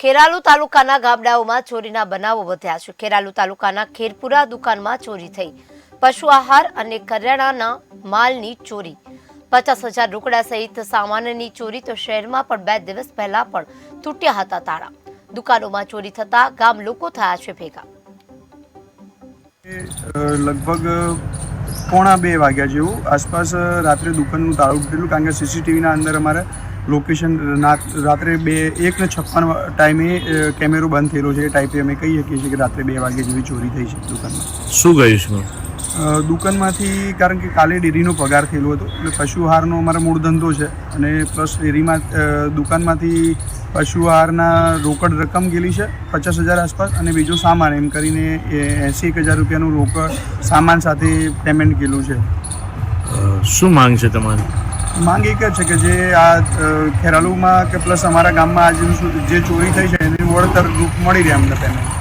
ખેરાલુ તાલુકાના ગામડાઓમાં ચોરીના બનાવો વધ્યા છે. ખેરાલુ તાલુકાના ખેરપુરા દુકાનમાં ચોરી થઈ. પશુ આહાર અને કરિયાણાના માલની ચોરી. પચાસ હજાર રોકડા સહિત સામાનની ચોરી તો શહેરમાં પણ બે દિવસ પહેલા પણ તૂટ્યા હતા તાળા. દુકાનોમાં ચોરી થતા ગામ લોકો થયા છે ભેગા. લગભગ પોણા બે વાગ્યા જેવું આસપાસ રાત્રે દુકાનનું તાળું તૂટેલું કારણ કે સીસીટીવીના અંદર અમારે લોકેશન રાત્રે બે એક ને છપ્પન ટાઈમે કેમેરો બંધ થયેલો છે. એ ટાઈપે અમે કહી શકીએ છીએ કે રાત્રે બે વાગ્યા જેવી ચોરી થઈ છે દુકાનમાં. શું ગયું છે? દુકાનમાંથી કારણ કે કાલે ડેરીનો પગાર થયેલો હતો એટલે પશુ આહારનો અમારો મૂળ ધંધો છે. અને પ્લસ ડેરીમાં દુકાનમાંથી પશુ આહારના રોકડ રકમ ગયેલી છે પચાસ હજાર આસપાસ અને બીજો સામાન એમ કરીને એંસી એક હજાર રૂપિયાનું રોકડ સામાન સાથે પેમેન્ટ ગયેલું છે. શું માંગ છે તમારી? માંગ એક છે કે જે આ ખેરાલુમાં કે પ્લસ અમારા ગામમાં આજે જે ચોરી થઈ છે એની વળતર રૂપ મળી રહે અમને પેમેન્ટ